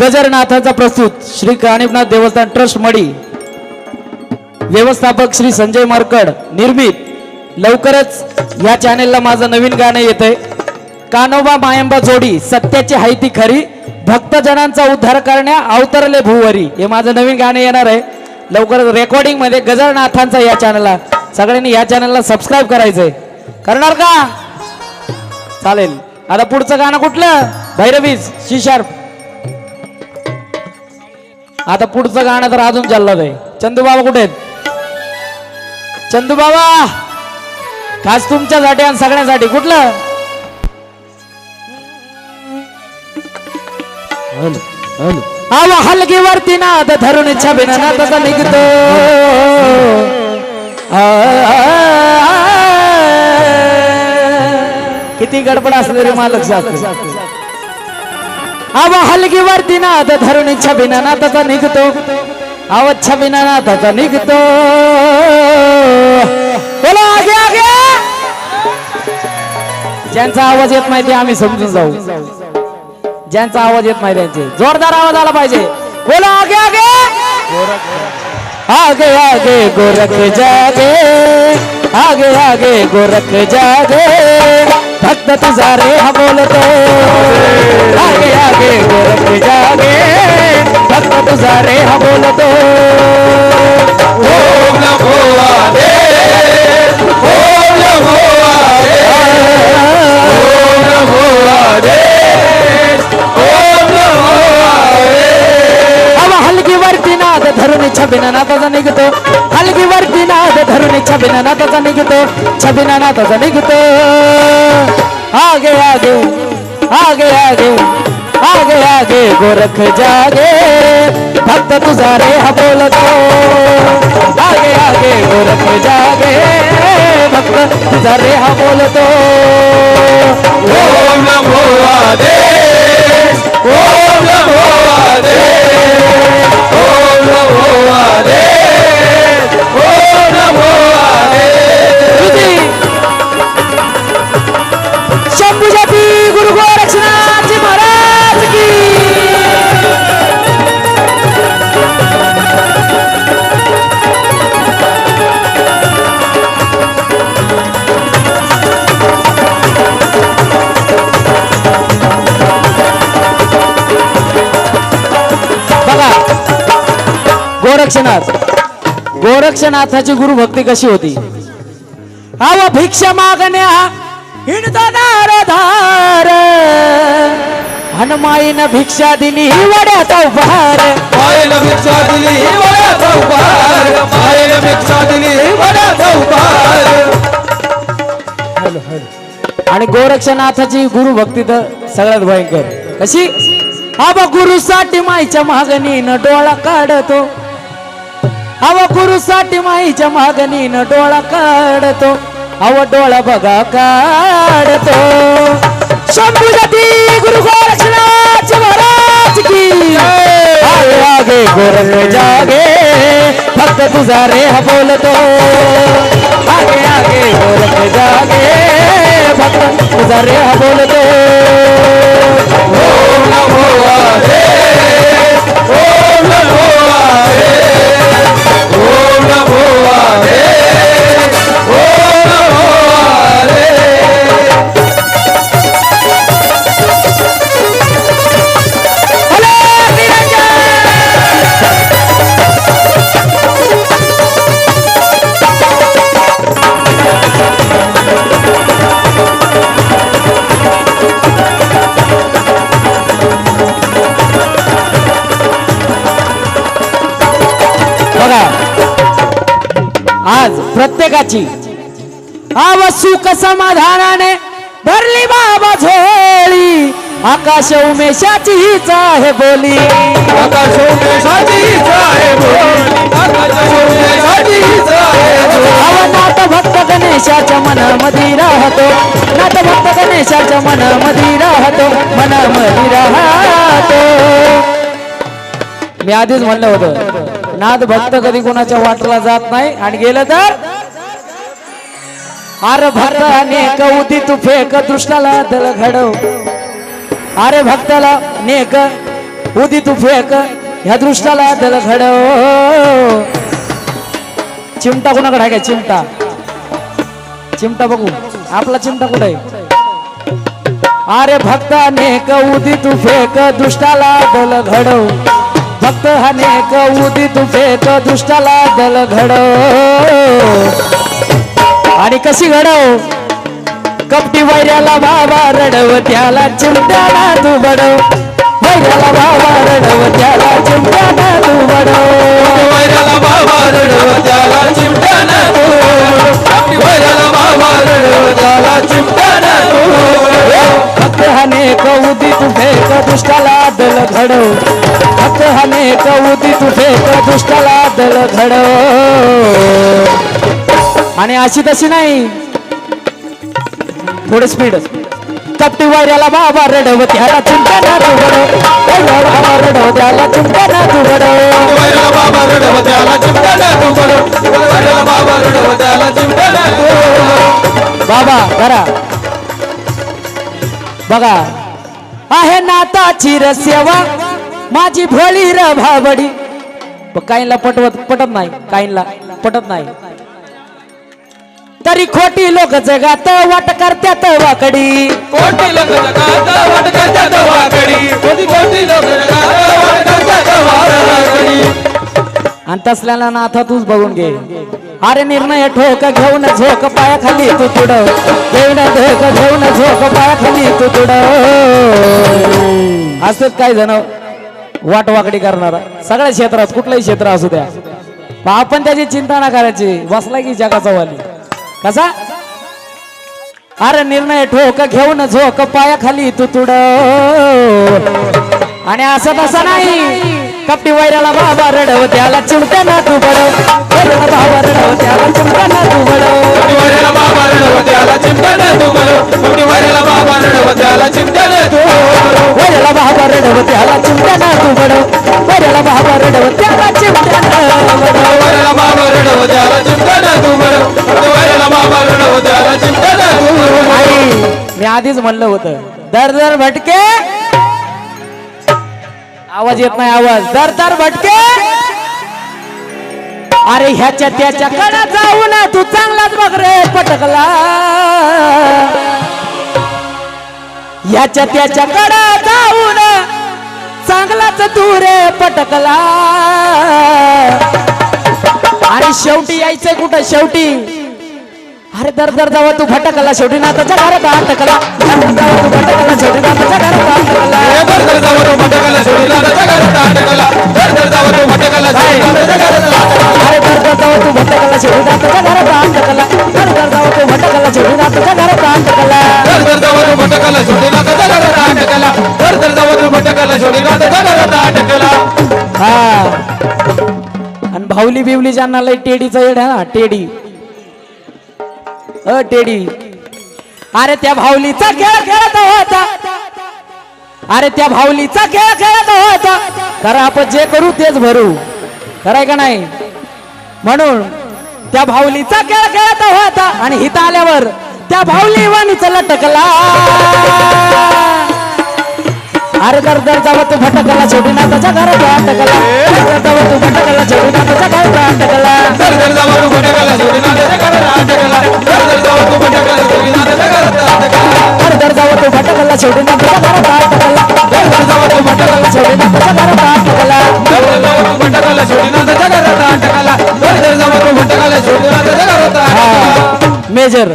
गजरनाथाचा प्रस्तुत श्री काणिपनाथ देवस्थान ट्रस्ट मडी. व्यवस्थापक श्री संजय मारकड निर्मित. लवकरच या चॅनेलला माझं नवीन गाणं येतंय. कानोबा मायंबा जोडी सत्याची हायती खरी. भक्तजनांचा उद्धार करण्या अवतरले भूवरी. हे माझं नवीन गाणं येणार आहे. लवकरच रेकॉर्डिंगमध्ये गजरनाथांचा या चॅनलला सगळ्यांनी या चॅनलला सबस्क्राईब करायचंय. करणार का? चालेल. आता पुढचं गाणं कुठलं? भैरवीज शी शार्प आता पुढचं गाणं तर अजून चाललं आहे चंदू बाबा कुठे आहेत चंदू बाबा खास तुमच्यासाठी आणि सगळ्यांसाठी कुठलं आवा हलगीवरती नाद धरून छबिन नादाचा निघतो आ, किती गडबड असले रे मालक शास्त्र आवा हलगीवरती नाद धरून छबिन नादाचा निघतो. आव छबिन नादाचा निघतो. बोला आगे आगे. ज्यांचा आवाज येत नाही ते आम्ही समजून जाऊ. ज्यांचा आवाज येत नाही त्यांचे. जोरदार आवाज आला पाहिजे. बोला आगे आगे. आगे आगे गोरख जागे. आगे आगे गोरख जागे. भक्त तुझा रे हा बोलतो. आगे आगे गोरख जागे. भक्त तुझा रे हा बोलतो. ओम नमो आदे ओम नमो आदे ओम नमो आदे ओम नमो आदे अव हलगी वरती नाद धरून छबिना नाताचा निघतो. नाद धरून छबिना नाताचा निघतो छबिना नाताचा निघतो. आगे आगे आगे आगे आगे आगे गोरख जागे भक्त तुझा रे हा बोलतो. आगे आगे गोरख जागे भक्त तुझा रे हा बोलतो. ओम नमो आदे ओम नमो गोरक्षनाथ. गोरक्षनाथाची गुरुभक्ती कशी होती? अव भिक्षा मागण्या हिंडतो धार हनुमाईन भिक्षा दिली वड्याचा उपहार. मायेला भिक्षा दिली वड्याचा उपहार. मायेला भिक्षा दिली वड्याचा उपहार. आणि गोरक्षनाथाची गुरुभक्ती तर सगळ्यात भयंकर. कशी? अव गुरुसाठी माईच्या मागणीनं डोळा काढतो. अव गुरुसाठी माईच्या मागणीनं डोळा काढतो अव डोळा बघा काढतो शंभूजाती गुरु गोरक्षनाथ महाराज की आगे आगे गोरख जागे फक्त तुझा रे हा बोलतो आगे आगे गोरख जागे फक्त तुझा रे हा बोलतो बघा आज प्रत्येकाची आव सुख समाधानाने भरली बाबा झोळी. आकाश उमेशाची हीच आहे बोली. आकाश उमेशाचीच आहे बोल. आकाश उमेशाचीच आहे नाथ भक्त गणेशाच्या मनामध्ये राहतो. नाथ भक्त गणेशाच्या मनामध्ये राहतो. मनामध्ये राहतो. मी आधीच म्हणलं होतं. नाद भक्त कधी कोणाच्या वाटला जात नाही. आणि गेलं तर? अरे भक्त नेक उदी तू फेक दृष्टाला दल घडव. अरे भक्ताला नेक उदी तू फेक ह्या दृष्टाला दल घडव. चिमटा कोणाकडे आहे काय? चिमटा. चिमटा बघू. आपला चिमटा कुठे आहे? अरे भक्त नेक उदी तू फेक दुष्टाला दल घडव. भक्त अनेक उदी तू फेक दुष्टाला दल घडव. आणि कशी घडव? कपटी वैऱ्याला बाबा रडव त्याला चिमट्याला तू बडव वैऱ्याला बाबा रडव त्याला चिमट्याला तू बडव वैऱ्याला बाबा रडव त्याला चिमट्याला तू वैऱ्याला बाबा रडव त्याला चिमट्यानं हने कौदी तुझे दुष्टाला दल घडव. भक्त हने कौदी तुझे दुष्टाला दल घडव. आणि अशी तशी नाही. थोडं स्पीड कपटी वाऱ्याला बाबा रडव त्याला चिंता ना तू बाबा रडव त्याला चिंता ना तू बाबा रडव त्याला चिमट्यानं तू बाबा रडव त्याला चिमट्यानं बाबा करा बघा. आहे नाताची रसेवा माझी भोळी र भाबडी पण काहींना पटवत पटत नाही. काहींना पटत नाही. तरी खोटी लोक जगात वाट करत्यात वाकडी. कोटी लोक जगात वाट करतात वाकडी. कोटी कोटी लोक जगात वाट करतात वाकडी. आणि तसल्याला नाथा तूच बघून घे. अरे निर्णय ठोक घेऊन झोक पायाखाली तू तुडव. घेऊन धोक घेऊन झोक पायाखाली तू तुडव. असंच काय जण वाटवाकडी करणारा. सगळ्या क्षेत्रात कुठलंही क्षेत्र असू द्या. आपण त्याची चिंता ना करायची. बसला की जगाचा वाली. कसा? अरे निर्णय ठोक घेऊन झोक पायाखाली तू तुडव. आणि असं तसं नाही. कपटी वैराला बाबा रडव त्याला चिमट्या ना तू बडव मी आधीच म्हणलं होतं. दर दर भटके. आवाज येत नाही आवाज. दर दर भटके. अरे ह्याच्या त्याच्या कडा जाऊ ना तू चांगलाच बघ रे पटकला. ह्याच्या त्याच्या कडा जाऊ ना चांगलाच तू रे पटकला. आणि शेवटी यायचंय कुठं शेवटी? अरे दर दर जावा तू भटकला शेवटी नाताच्या घरात अटकला तू भटकला शेवटी नाताच्या घरात अटकला हा. आणि भाऊली बिवली ज्यांना लय टेडीचा येड हा ना टेडी. अ टेडी. अरे त्या भाऊलीचा खेळ खेळत होता. अरे त्या भाऊलीचा खेळ खेळत होता. खरं आपण जे करू तेच भरू. खरंय का नाही? म्हणून त्या भाऊलीचा खेळ खेळत होता. आणि हिता आल्यावर त्या भाऊली वाणीचा लटकला अरे दर दर जावा तू भटकला शेवटी नाताच्या घरात अटकला दर दर जावा तू भटकला शेवटी नाताच्या घरात अटकला दर दर जावा तो भटकला सोडीला त्याच्या घरात अटकला दर दर जावा तो भटकला सोडीला त्याच्या घरात अटकला दर दर जावा तू भटकला शेवटी नाताच्या घरात अटकला दर दर जावा तू भटकला शेवटी नाताच्या घरात अटकला दर दर जावा तो भटकला सोडीला त्याच्या घरात अटकला दर दर जावा तो भटकला सोडीला त्याच्या घरात अटकला मेजर.